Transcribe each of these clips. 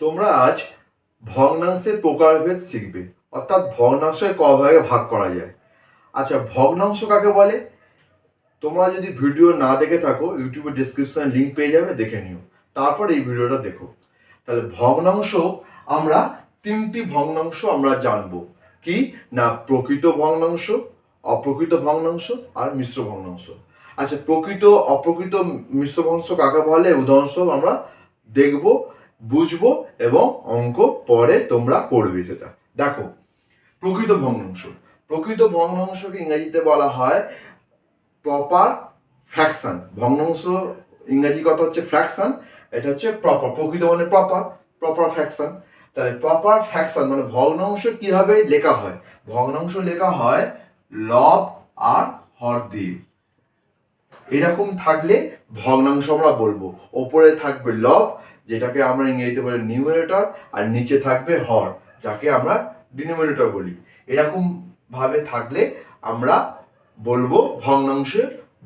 তোমরা আজ ভগ্নাংশের প্রকারভেদ শিখবে। অর্থাৎ ভগ্নাংশের ক ভাগে ভাগ করা যায়। আচ্ছা ভগ্নাংশ কাকে বলে? তোমরা যদি ভিডিও না দেখে থাকো, ইউটিউবে ডিসক্রিপশনে লিঙ্ক পেয়ে যাবে, দেখে নিও। তারপর এই ভিডিওটা দেখো। তাহলে ভগ্নাংশ আমরা, তিনটি ভগ্নাংশ আমরা জানব। কি? না, প্রকৃত ভগ্নাংশ, অপ্রকৃত ভগ্নাংশ আর মিশ্র ভগ্নাংশ। আচ্ছা প্রকৃত, অপ্রকৃত মিশ্র ভগ্নাংশ কাকে বলে? উদাহরণস্বরূপ আমরা দেখব বুঝব এবং অঙ্ক পরে তোমরা করবে সেটা। দেখো, প্রকৃত ভগ্নাংশ। প্রকৃত ভগ্নাংশকে ইংরেজিতে বলা হয় প্রপার ফ্র্যাকশন ভগ্নাংশ ইংরেজি কথা হচ্ছে ফ্র্যাকশন এটা হচ্ছে প্রপার প্রকৃত মানে প্রপার প্রপার ফ্র্যাকশন তাহলে প্রপার ফ্র্যাকশন মানে ভগ্নাংশ কীভাবে লেখা হয়? ভগ্নাংশ লেখা হয় লব আর হর দিয়ে। এরকম থাকলে ভগ্নাংশ আমরা বলব। ওপরে থাকবে লব যেটাকে আমরা ইংরেজিতে বলি নিউমারেটর আর নিচে থাকবে হর, যাকে আমরা ডিনোমিনেটর বলি। এরকম ভাবে থাকলে আমরা বলব ভগ্নাংশ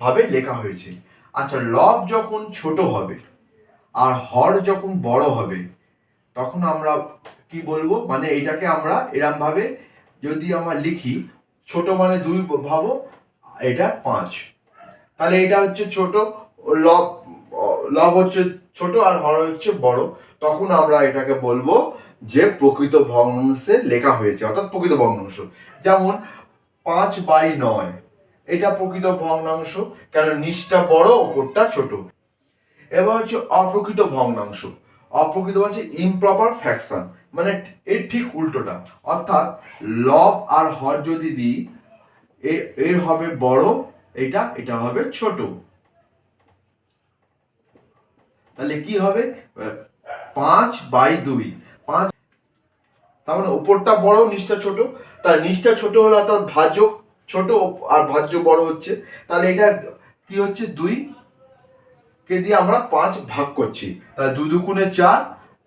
ভাবে লেখা হয়েছে। আচ্ছা লব যখন ছোট হবে আর হর যখন বড় হবে, তখন আমরা কি বলব? মানে এটাকে আমরা এরম ভাবে যদি আমরা লিখি, ছোট মানে দুই ভাবো, এটা পাঁচ। তাহলে এটা হচ্ছে ছোট লব লব হচ্ছে ছোট আর হর হচ্ছে বড়, তখন আমরা এটাকে বলব যে প্রকৃত ভগ্নাংশে লেখা হয়েছে, অর্থাৎ প্রকৃত ভগ্নাংশ। যেমন পাঁচ বাই নয়, এটা প্রকৃত ভগ্নাংশ, কেন নিচটা বড় ওপরটা ছোট। এবার হচ্ছে অপ্রকৃত ভগ্নাংশ। অপ্রকৃত হচ্ছে ইমপ্রপার ফ্যাকশন মানে এর ঠিক উল্টোটা। অর্থাৎ লব আর হর যদি দিই এর হবে বড়, এটা এটা হবে ছোট। তাহলে কি হবে? পাঁচ বাই দুই। পাঁচ তার মানে উপরটা বড়, নিচটা ছোট। তার নিচটা ছোট হলো অর্থাৎ ভাজক ছোট আর ভাজ্য বড় হচ্ছে। তাহলে এটা কি হচ্ছে? দুই। কে দিয়ে আমরা পাঁচ ভাগ করছি। তাহলে দুই দুগুণে চার,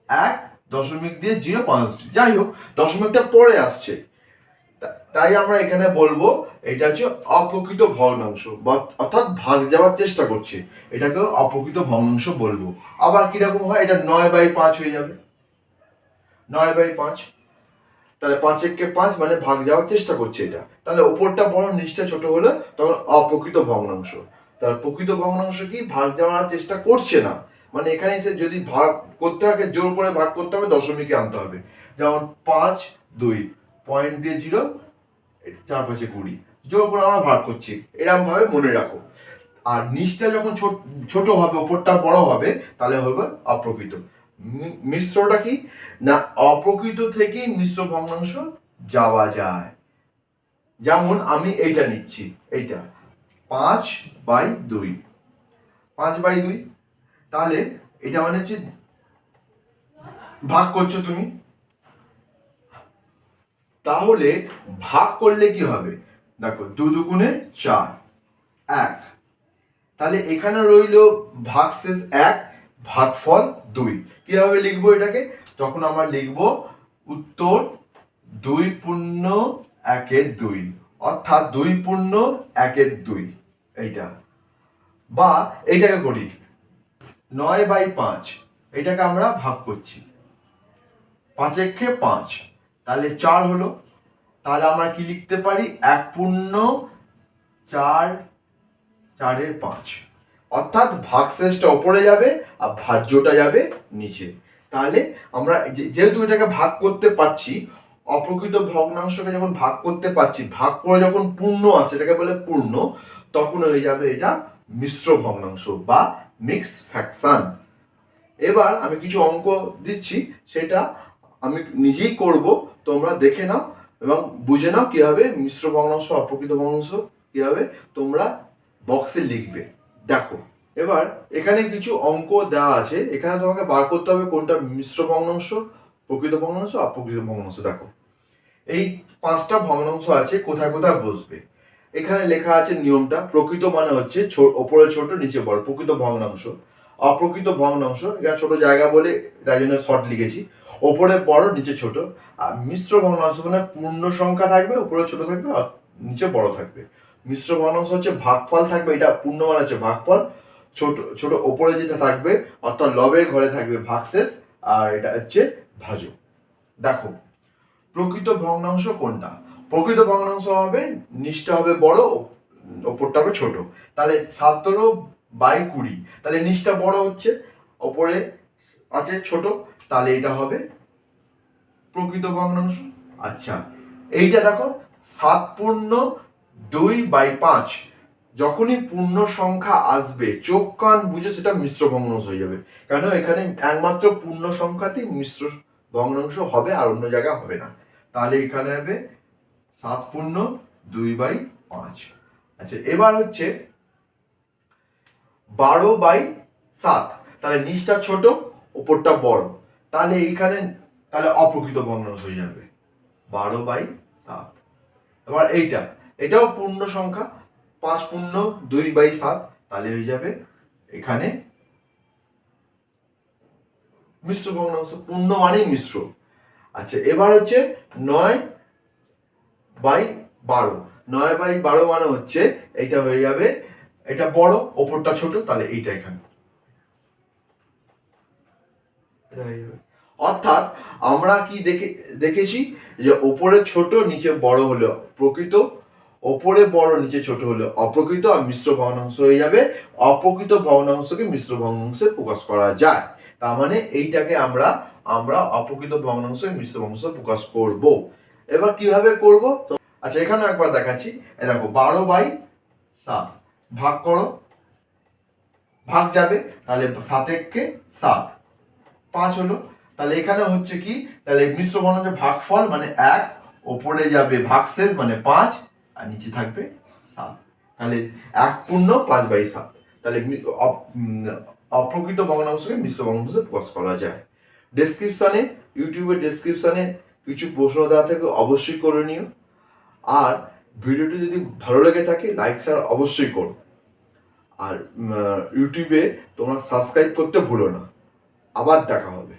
এক দশমিক দিয়ে জিরো পাঁচ। যাই হোক, দশমিকটা পরে আসছে। তাই আমরা এখানে বলব, এটা হচ্ছে অপ্রকৃত ভগ্নাংশ অর্থাৎ ভাগ যাওয়ার চেষ্টা করছে। এটাকে অপ্রকৃত ভগ্নাংশ বলব। আবার কীরকম হয়? এটা নয় বাই পাঁচ হয়ে যাবে। নয় বাই পাঁচ। তাহলে পাঁচ এককে পাঁচ মানে ভাগ যাওয়ার চেষ্টা করছে এটা। তাহলে ওপরটা বড়, নিচটা ছোট হলে তখন অপ্রকৃত ভগ্নাংশ। তাহলে প্রকৃত ভগ্নাংশ কি? ভাগ যাওয়ার চেষ্টা করছে না। মানে এখানে এসে যদি ভাগ করতে হবে জোর করে ভাগ করতে হবে, দশমিকে আনতে হবে। যেমন পাঁচ, দুই পয়েন্ট দিয়ে জিরো চার পাঁচে কুড়ি। জোর করে আমরা ভাগ করছি এরকম ভাবে মনে রাখো। আর নিচটা যখন ছোট- ছোট হবে ওপরটা বড় হবে, তাহলে হবে অপ্রকৃত। মিশ্রটা কি? না, অপ্রকৃত থেকেই মিশ্র ভগ্নাংশ যাওয়া যায়। যেমন আমি এইটা নিচ্ছি, এইটা। পাঁচ বাই দুই। পাঁচ বাই দুই। তাহলে এটা মানে হচ্ছে, ভাগ করছ তুমি। তাহলে ভাগ করলে কি হবে? দেখো, দু দুগুণে চার, এক। তাহলে এখানে রইল ভাগশেষ এক, ভাগফল দুই। কীভাবে লিখব এটাকে? তখন আমরা লিখব উত্তর দুই পূর্ণ একের দুই, অর্থাৎ দুই পূর্ণ একের দুই, এইটা। বা এইটাকে করি, নয় বাই পাঁচ, এটাকে আমরা ভাগ করছি। পাঁচ পাঁচ তাহলে চার হলো, তাহলে আমরা কি লিখতে পারি? এক পূর্ণ চার, চারের পাঁচ। অর্থাৎ ভাগশেষটা ওপরে যাবে আর ভাজ্যটা যাবে নিচে। তাহলে আমরা যেহেতু এটাকে ভাগ করতে পারছি, অপ্রকৃত ভগ্নাংশকে যখন ভাগ করতে পারছি, ভাগ করে যখন পূর্ণ আসে, এটাকে বলে পূর্ণ, তখন হয়ে যাবে এটা মিশ্র ভগ্নাংশ বা মিক্স ফ্যাকশন এবার আমি কিছু অঙ্ক দিচ্ছি, সেটা আমি নিজেই করব। তোমরা দেখে নাও এবং বুঝে নাও কীভাবে মিশ্র ভগ্নাংশ অপ্রকৃত ভগ্নাংশ কীভাবে তোমরা বক্সে লিখবে। দেখো, এবার এখানে কিছু অঙ্ক দেওয়া আছে। এখানে তোমাকে বার করতে হবে কোনটা মিশ্র ভগ্নাংশ প্রকৃত ভগ্নাংশ অপ্রকৃত ভগ্নাংশ দেখো, এই পাঁচটা ভগ্নাংশ আছে, কোথায় কোথায় বসবে? এখানে লেখা আছে নিয়মটা, প্রকৃত মানে হচ্ছে ওপরে ছোট, নিচে বড়, প্রকৃত ভগ্নাংশ অপ্রকৃত ভগ্নাংশ, এটা ছোট জায়গা বলে তাই জন্য শর্ট লিখেছি। ওপরে বড়, নিচে ছোট। আর মিশ্র ভগ্নাংশ মানে পূর্ণ সংখ্যা থাকবে, উপরে ছোট থাকবে, আর নিচে বড় থাকবে। মিশ্র ভগ্নাংশ হচ্ছে ভাগফল থাকবে, এটা পূর্ণ মানে হচ্ছে ভাগফল। ছোট ছোট ওপরে যেটা থাকবে, অর্থাৎ লবের ঘরে থাকবে ভাগশেষ, আর এটা হচ্ছে ভাজক। দেখো, প্রকৃত ভগ্নাংশ কোনটা? প্রকৃত ভগ্নাংশ হবে, নিচটা হবে বড়, ওপরটা হবে ছোট। তাহলে সতেরো বাই কুড়ি। তাহলে নিচটা বড় হচ্ছে, ওপরে আছে ছোট, তাহলে এটা হবে প্রকৃত ভগ্নাংশ আচ্ছা এইটা দেখো, সাত পূর্ণ দুই বাই পাঁচ। যখনই পূর্ণ সংখ্যা আসবে, চোখ কান বুঝে সেটা মিশ্র ভগ্নাংশ হয়ে যাবে। কেন? এখানে একমাত্র পূর্ণ সংখ্যাতেই মিশ্র ভগ্নাংশ হবে আর অন্য জায়গায় হবে না। তাহলে এখানে হবে সাত পূর্ণ দুই বাই পাঁচ। আচ্ছা এবার হচ্ছে বারো বাই সাত। তাহলে নিচটা ছোট ওপরটা বড়। তাহলে এইখানে, তাহলে অপ্রকৃত ভগ্নাংশ হয়ে যাবে। বারো বাই সাত। এবার এইটা, এটাও পূর্ণ সংখ্যা। পাঁচ পূর্ণ, দুই বাই সাত, তাহলে হয়ে যাবে এখানে মিশ্র ভগ্নাংশ পূর্ণ মানেই মিশ্র। আচ্ছা এবার হচ্ছে নয় বাই বারো। নয় বাই বারো মানে হচ্ছে এটা হয়ে যাবে এটা বড়, ওপরটা ছোট, তাহলে এইটা এখানে। অর্থাৎ আমরা কি দেখে, দেখেছি যে ওপরে ছোট, নিচে বড় হলে প্রকৃত, ওপরে বড়, নিচে ছোট হলে অপ্রকৃত, আর মিশ্র ভগ্নাংশ হয়ে যাবে। অপ্রকৃত ভগ্নাংশকে মিশ্র ভগ্নাংশে প্রকাশ করা যায়। তার মানে এইটাকে আমরা আমরা অপ্রকৃত ভগ্নাংশ মিশ্র ভগ্নাংশ প্রকাশ করব। এবার কীভাবে করব? তো আচ্ছা এখানে একবার দেখাচ্ছি। দেখো, বারো বাই সাত। ভাগ করো। ভাগ যাবে, তাহলে সাতেককে সাত। পাঁচ হলো, তাহলে এখানে হচ্ছে কি, তাহলে মিশ্র বর্ণের ভাগফল মানে এক, ওপরে যাবে ভাগশেষ মানে পাঁচ, আর নিচে থাকবে সাত। তাহলে এক পূর্ণ পাঁচ বাই সাত। তাহলে অপ্রকৃত ভগ্নাংশকে মিশ্র ভগ্নাংশে প্রকাশ করা যায়। ডেসক্রিপশনে ইউটিউবের ডেসক্রিপশনে কিছু প্রশ্ন দেওয়া থাকে, অবশ্যই করে নিও। আর ভিডিওটি যদি ভালো লেগে থাকে লাইক শেয়ার অবশ্যই করো। আর ইউটিউবে তোমরা সাবস্ক্রাইব করতে ভুলো না। আবার দেখা হবে।